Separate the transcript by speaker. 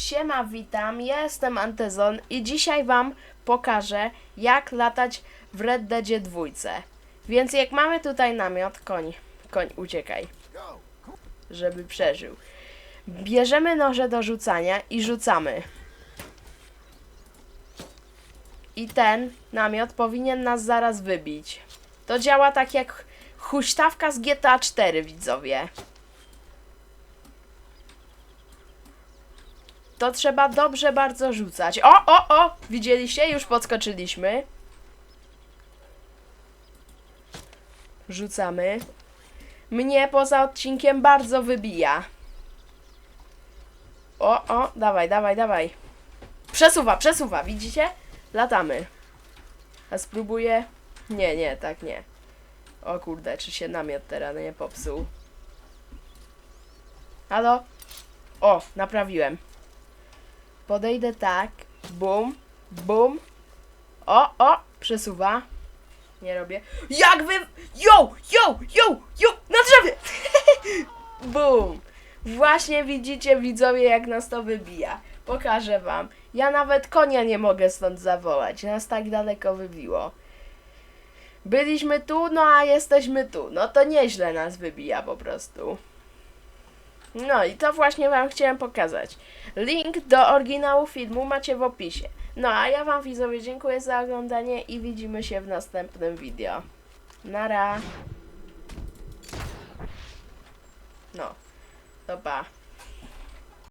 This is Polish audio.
Speaker 1: Siema, witam, ja jestem Antezon i dzisiaj wam pokażę jak latać w Red Deadzie dwójce. Więc jak mamy tutaj namiot, koń, koń uciekaj, żeby przeżył. Bierzemy noże do rzucania i rzucamy. I ten namiot powinien nas zaraz wybić. To działa tak jak huśtawka z GTA 4, widzowie. To trzeba dobrze bardzo rzucać. O, o, o! Widzieliście? Już podskoczyliśmy. Rzucamy. Mnie poza odcinkiem bardzo wybija. O, o, dawaj, dawaj, dawaj. Przesuwa, przesuwa, widzicie? Latamy. A spróbuję. Nie, nie, tak nie. O kurde, czy się namiot teraz nie popsuł? Halo? O, naprawiłem. Podejdę tak. Bum, bum. O, o, przesuwa. Nie robię. Jak wy. Yo, yo, yo, yo, na drzewie! Bum. Właśnie widzicie, widzowie, jak nas to wybija. Pokażę wam. Ja nawet konia nie mogę stąd zawołać. Nas tak daleko wybiło. Byliśmy tu, no a jesteśmy tu. No to nieźle nas wybija po prostu. No i to właśnie wam chciałem pokazać. Link do oryginału filmu macie w opisie. No a ja wam widzowie dziękuję za oglądanie i widzimy się w następnym video. Nara. No, pa.